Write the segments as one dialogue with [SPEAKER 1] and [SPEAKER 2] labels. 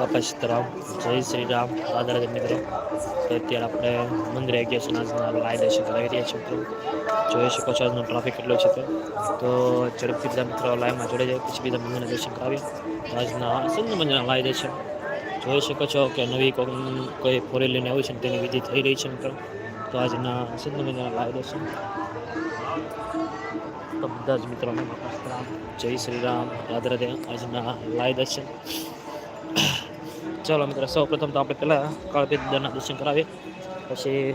[SPEAKER 1] બાપા સીતારામ જય શ્રી રામ. રાધા મિત્રો, તો અત્યારે આપણે મંદિરે ગયા છીએ. આજના લાઈ દર્શન કરાવી રહ્યા છીએ મિત્રો. જોઈ શકો છો આજનો ટ્રાફિક કેટલો છે તો. તો ઝડપથી બધા મિત્રો લાઈવમાં જોડે જાય. પછી બીજા મંદિરના દર્શન કરાવીએ. આજના સુંદર મંદિરના લાઈ દર્શન જોઈ શકો છો કે નવી કોઈ ફોરે લઈને આવી છે ને તેની વિધિ થઈ રહી છે મિત્રો. તો આજના સુંદર મંદિરના લાઈ દર્શન તો બધા જ મિત્રોને જય શ્રી રામ. રાધે આજના લાઈ દર્શન ચાલો મિત્રો, સૌ પ્રથમ તો આપણે પહેલાં કાળભેદના દર્શન કરાવીએ. પછી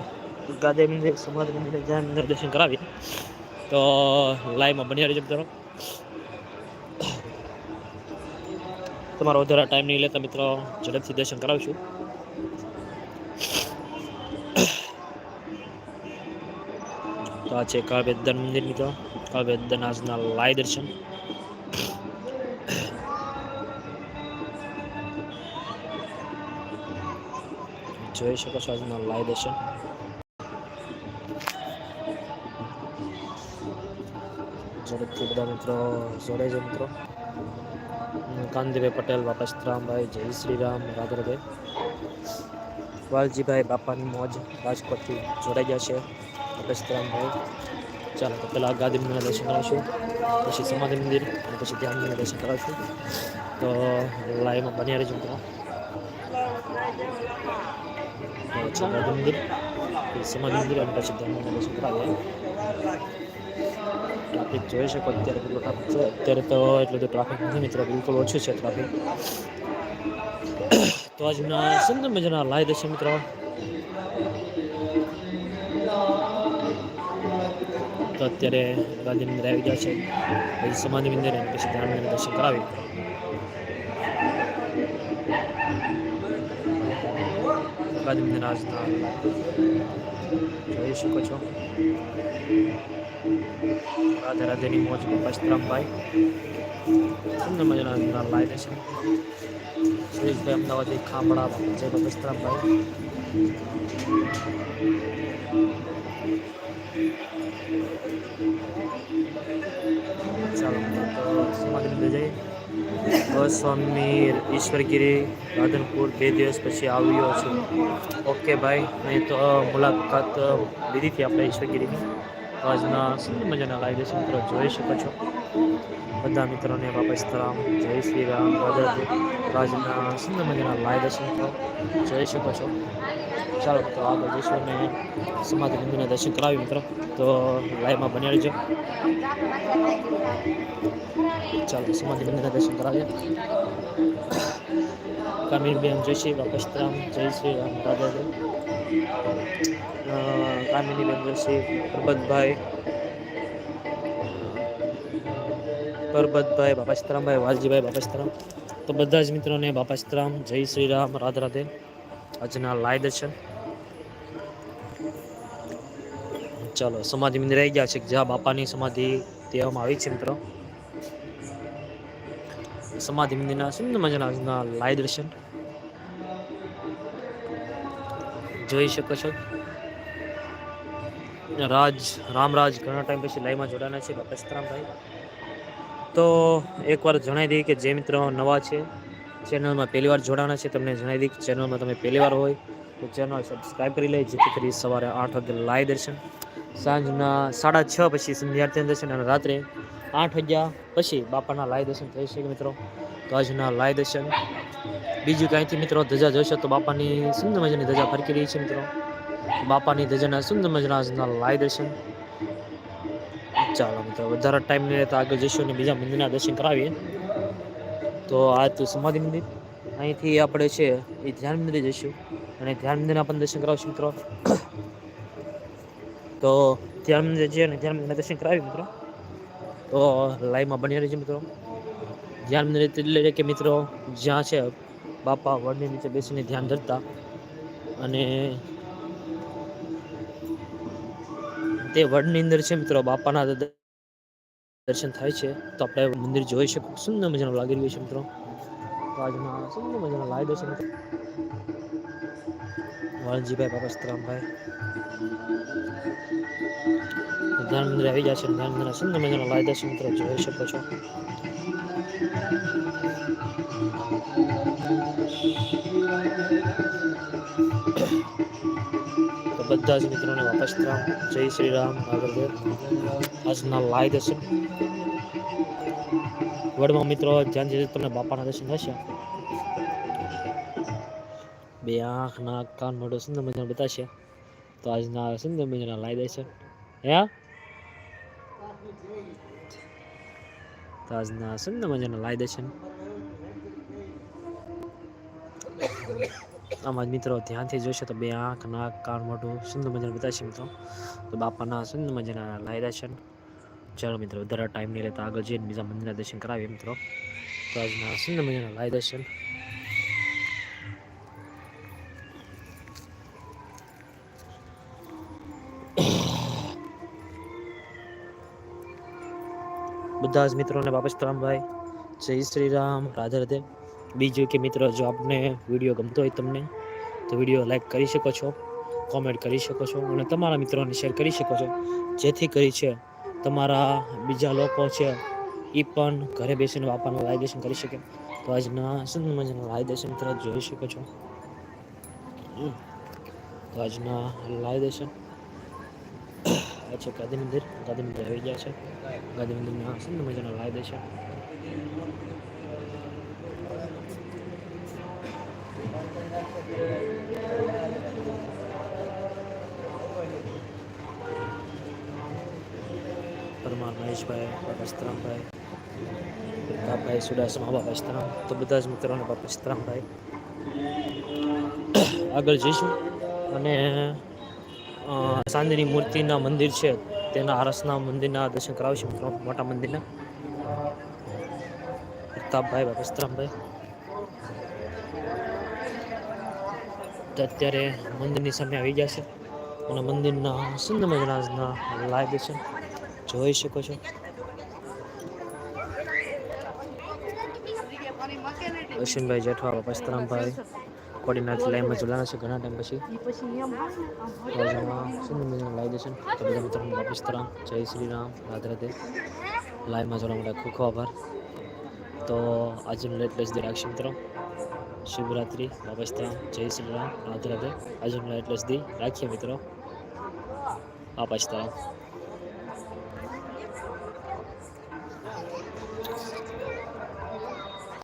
[SPEAKER 1] ગાદે મંદિર સમાધિ મંદિર, જ્યાં મંદિર દર્શન કરાવીએ. તો લાઈવમાં બની રહીજો મિત્રો. તમારો વધારે ટાઈમ નહીં લેતા મિત્રો, ઝડપથી દર્શન કરાવીશું. તો આ છે કાળભેદન મંદિર મિત્રો. કાળભેદન આજના લાઈ દર્શન. જોઈ શકો છો આજના લાઈવ દર્શન ઝડપથી બધા મિત્રો, જોડે છે મિત્રો. કાંતિભાઈ પટેલ, બાપા સીતરામભાઈ જય શ્રી રામ રાધે રાધે વાલજીભાઈ બાપાની મોજ રાજકોટથી જોડાઈ ગયા છે. બાપા ચાલો, તો પહેલાં ગાદી મંદિરના દર્શન કરાવશું પછી સમાધિ મંદિર અને પછી ધ્યાન મંદિરના દર્શન કરાવીશું. તો લાઈવમાં બન્યા રહેજો મિત્રો. સમાધિ મંદિર સમાધિ મંદિર અને પછી દર્શન કરાવીએ ટ્રાફિક જોઈ શકો અત્યારે કેટલો ટ્રાફિક છે અત્યારે તો એટલું તો ટ્રાફિક નથી મિત્રો બિલકુલ ઓછું છે ટ્રાફિક તો આજના સુંદર મજાના લાઈ દર્શન મિત્રો તો અત્યારે ગાંધી મંદિર આવી ગયા છે પછી સમાધિ મંદિર અને પછી મંદિર દર્શન કરાવી ગાંધી રાજધાન જોઈ શકો છો રાધે રાધેની મોજ પસ્ત્રામભાઈ સુંદર મજાના લાઈ દર્શન સુરેશભાઈ અમદાવાદી ખાંભળા જય પસ્ત્રામભાઈ ચાલો તો મંદિર જઈએ ગોસ્વામી ઈશ્વરગીરી, રાધનપુર બે દિવસ પછી આવ્યો છું. ઓકે ભાઈ, નહીં તો મુલાકાત લીધી હતી આપણે ઈશ્વરગીરીની. આજના સુંદર મજાના લાઈવ દર્શન મિત્રો જોઈ શકો છો. બધા મિત્રોને વાપસ તરામ જય શ્રી રામ. આજના સુંદર મજાના લાઈવ દર્શન મિત્રો જોઈ શકો છો. ચાલો તો આગળ જઈશું અને સમાધિ મંદિરના દર્શન કરાવી મિત્રો. તો લાઈવમાં બની રહેજો. ચાલો, સમાધિ મંદિરના દર્શન કરાવીએ. કમીરબેન જય શ્રી વાપસ રામ જય શ્રી રામ રાધા કામિનીબેન જોશી પરબતભાઈ. પરબતભાઈ, બાપા સીતારામભાઈ, વાલજીભાઈ, બાપા સીતારામ. તો બધા જ મિત્રોને બાપા સીતારામ, જય શ્રી રામ, રાધે રાધે. આજના લાય દર્શન ચાલો, સમાધિ મંદિર આવી ગયા છે. જ્યાં બાપાની સમાધિ કહેવામાં આવી છે મિત્રો. સમાધિ મંદિરના સુંદર મજાના લાય દર્શન. જોઈ શકો છો. રાજ, રામરાજ ઘણા ટાઈમ પછી લાઈવમાં જોડાના છે બાપા તો એકવાર જણાવી દઈએ કે જે મિત્રો નવા છે ચેનલમાં પહેલી વાર જોડાના છે, તમને જણાવી દઈએ કે ચેનલમાં તમે પહેલી વાર હોય, તો ચેનલ સબસ્ક્રાઈબ કરી લે જેથી કરી સવારે આઠ વાગે લાઈવ દર્શન. સાંજના સાડા છ પછી સંધ્યાર્થી દર્શન અને રાત્રે આઠ વાગ્યા પછી બાપાના લાઈવ દર્શન થઈ શકે મિત્રો. તો આજના લાઈવ દર્શન બીજું કાંઈથી મિત્રો ધજા જોશો તો બાપાની સુંદર મજાની ધજા ફરકી રહી છે મિત્રો. બાપાની ધજાના સુંદર મજાના લાઈ દર્શન. ચાલો મિત્રો, વધારે ટાઈમ નહીં રહેતા આગળ જઈશું અને બીજા મંદિરના દર્શન કરાવીએ. તો આ તો સમાધિ મંદિર. અહીંથી આપણે છે એ ધ્યાન મંદિરે જઈશું અને ધ્યાન મંદિરના પણ દર્શન કરાવશું મિત્રો. તો ધ્યાન મંદિર જઈએ અને ધ્યાન મંદિરના દર્શન કરાવીએ મિત્રો. તો લાઈવમાં બની રહેજો મિત્રો. ધ્યાન મંદિર એટલે કે મિત્રો, જ્યાં છે બાપા વડની નીચે બેસીને ધ્યાન ધરતા અને તે વડની અંદર છે મિત્રો, બાપાના દર્શન થાય છે. તો આપણે મંદિર જોઈ શકું. સુંદર મજાનું લાગી રહ્યું છે મિત્રો. આજના સુંદર મજાનો લાયદો છે મિત્રો વાલજીભાઈ બાપા સીતારામભાઈ ધ્યાન મંદિર આવી ગયા છે. મંદિરના સુંદર મજાના લાઈ છે મિત્રો જોઈ શકો છો. તો બધા જ મિત્રોને વાપસ રામ જય શ્રી રામ આગળ આજના લાઈ દર્શન. વડમાં મિત્રો જ્યાં જઈએ તમને બાપાના દર્શન થશે? બે આંખ, નાક, કાન, મોઢું સુંદર મજાનું બતાશે તો આજના સુંદર મજાના લાઈ દર્શન. હે તો આજના સુંદર મજાના લાઈ દર્શન. આમાં જ મિત્રો ધ્યાનથી જોશો તો બે આંખ, નાક, કાન મોઢું સુંદર મજાનું બતાવશે મિત્રો. તો બાપાના સુંદર મજાના લાઈ દર્શન ચાલો મિત્રો, વધારે ટાઈમ નહીં રહેતા આગળ જઈને બીજા મંદિરના દર્શન કરાવીએ મિત્રો. તો આજના સુંદર મજાના લાઈ દર્શન બધા જ મિત્રોને બાપા શ્રામભાઈ જય શ્રી રામ, રાધે રાધે. બીજું કે મિત્રો, જો આપને વીડિયો ગમતો હોય તમને, તો વીડિયો લાઈક કરી શકો છો, કોમેન્ટ કરી શકો છો, અને તમારા મિત્રોને શેર કરી શકો છો. જેથી કરી છે, તમારા બીજા લોકો છે એ પણ ઘરે બેસીને બાપાનું લાયદેશન કરી શકે. તો આજના સુંદર મજાના લાયદેશન તરફ જોઈ શકો છો. તો આજના લાયદેશન છે ગાંધી મંદિર. ગાંધી મંદિર આવી ગયા છે. ગાંધી મંદિરના સુંદર મજાના લાયદેશન પરમાર મહેશભાઈ, બાપા સીતરામભાઈ પ્રતાપભાઈ સુડાસમા સીતરામ. તો બધા જ મિત્રોને બાપા સીતરામભાઈ. આગળ જઈશું. અને સાંજની મૂર્તિના મંદિર છે. તેના આરસના મંદિરના દર્શન કરાવીશું મિત્રો, મોટા મંદિરના. પ્રતાપભાઈ, બાપા તો અત્યારે મંદિરની સામે આવી ગયા છે. અને મંદિરના સુંદર મજાના લાઈવ દર્શન જોઈ શકો છો. અશ્વિનભાઈ જેઠવા પસ્તરામભાઈ કોડીનાથ લાઈનમાં જોડાના છે ઘણા ટાઈમ પછી. સુંદર મજાના લાઈવ દર્શન તો બધા મિત્રો પસ્તરામ જય શ્રી રામ. રાધે રાધે. લાઈવમાં જોડવા માટે ખૂબ ખૂબ આભાર. તો આજનું લેટ લેસ દી રાખશે મિત્રો. શિવરાત્રિ વાપસ જય શ્રી રામ, રાધે રાધે. આજનું લેટ લેસ દી રાખીએ મિત્રો. આ તરામ